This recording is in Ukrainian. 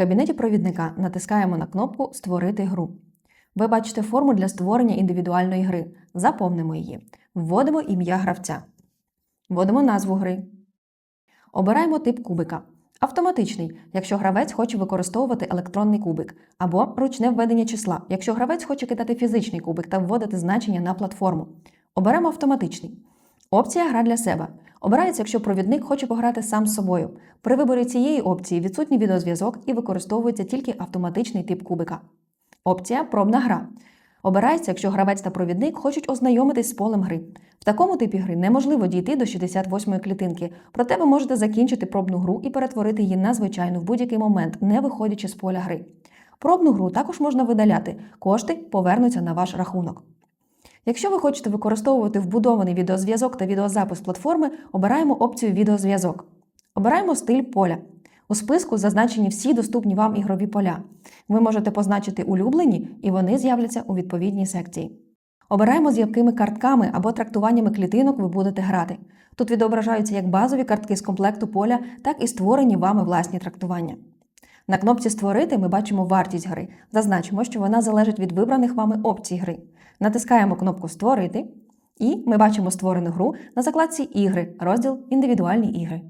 кабінеті провідника натискаємо на кнопку Створити гру. Ви бачите форму для створення індивідуальної гри. Заповнимо її. Вводимо ім'я гравця. Вводимо назву гри. Обираємо тип кубика. Автоматичний, якщо гравець хоче використовувати електронний кубик, або ручне введення числа, якщо гравець хоче кидати фізичний кубик та вводити значення на платформу. Оберемо автоматичний. Опція Гра для себе. Обирається, якщо провідник хоче пограти сам з собою. При виборі цієї опції відсутній відеозв'язок і використовується тільки автоматичний тип кубика. Опція Пробна гра. Обирається, якщо гравець та провідник хочуть ознайомитись з полем гри. В такому типі гри неможливо дійти до 68-ї клітинки, проте ви можете закінчити пробну гру і перетворити її на звичайну в будь-який момент, не виходячи з поля гри. Пробну гру також можна видаляти, кошти повернуться на ваш рахунок. Якщо ви хочете використовувати вбудований відеозв'язок та відеозапис платформи, обираємо опцію Відеозв'язок. Обираємо стиль поля. У списку зазначені всі доступні вам ігрові поля. Ви можете позначити улюблені, і вони з'являться у відповідній секції. Обираємо, з якими картками або трактуваннями клітинок ви будете грати. Тут відображаються як базові картки з комплекту поля, так і створені вами власні трактування. На кнопці Створити ми бачимо вартість гри. Зазначимо, що вона залежить від вибраних вами опцій гри. Натискаємо кнопку Створити, і ми бачимо створену гру на закладці Ігри, розділ Індивідуальні ігри.